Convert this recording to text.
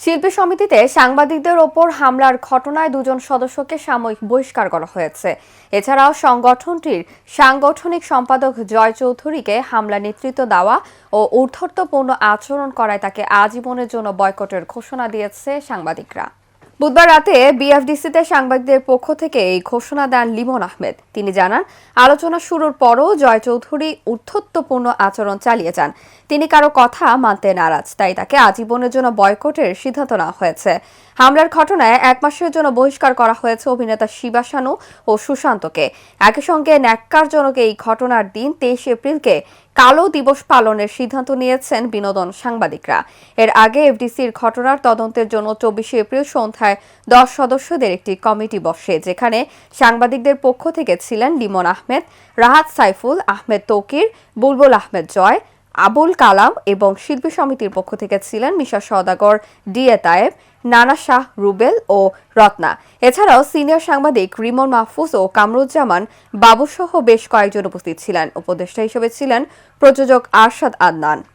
শিল্পী সমিতিতে সাংবাদিকদের ওপর হামলার ঘটনায় দুজন সদস্যকে সাময়িক বহিষ্কার করা হয়েছে। এছাড়াও সংগঠনটির সাংগঠনিক সম্পাদক জয় চৌধুরীকে হামলা নেতৃত্ব দেওয়া ও ঊর্ধ্বর্তপূর্ণ আচরণ করায় তাকে আজীবনের জন্য বয়কটের ঘোষণা দিয়েছে সাংবাদিকরা। বুধবার রাতে বিএফডিসিতে সাংবাদিকদের পক্ষ থেকে এই ঘোষণা দেন লিমন আহমেদ। তিনি জানান, আলোচনা শুরুর পরও জয় চৌধুরী ঊর্ধ্বত্বপূর্ণ আচরণ চালিয়ে যান। তিনি কারও কথা মানতে নারাজ, তাই তাকে আজীবনের জন্য বয়কটের সিদ্ধান্ত নেওয়া হয়েছে। হামলার ঘটনায় এক মাসের জন্য বহিষ্কার করা হয়েছে অভিনেতা শিবা শানু ও সুশান্তকে। একই সঙ্গে ন্যাক্কারজনক এই ঘটনার দিন তেইশ এপ্রিলকে কালো দিবস পালনের সিদ্ধান্ত নিয়েছেন বিনোদন সাংবাদিকরা। এর আগে এফডিসির ঘটনার তদন্তের জন্য চব্বিশে এপ্রিল সন্ধ্যায় দশ সদস্যদের একটি কমিটি বসে, যেখানে সাংবাদিকদের পক্ষ থেকে ছিলেন লিমন আহমেদ, রাহাত সাইফুল আহমেদ তৌকির, বুলবুল আহমেদ জয় আবুল কালাম এবং শিল্পী সমিতির পক্ষ থেকে ছিলেন মিশা সদাগর ডিএ তায়েব, নানা শাহ রুবেল ও রত্না। এছাড়াও সিনিয়র সাংবাদিক রিমন মাহফুজ ও কামরুজ্জামান বাবুসহ বেশ কয়েকজন উপস্থিত ছিলেন। উপদেষ্টা হিসেবে ছিলেন প্রযোজক আরশাদ আদনান।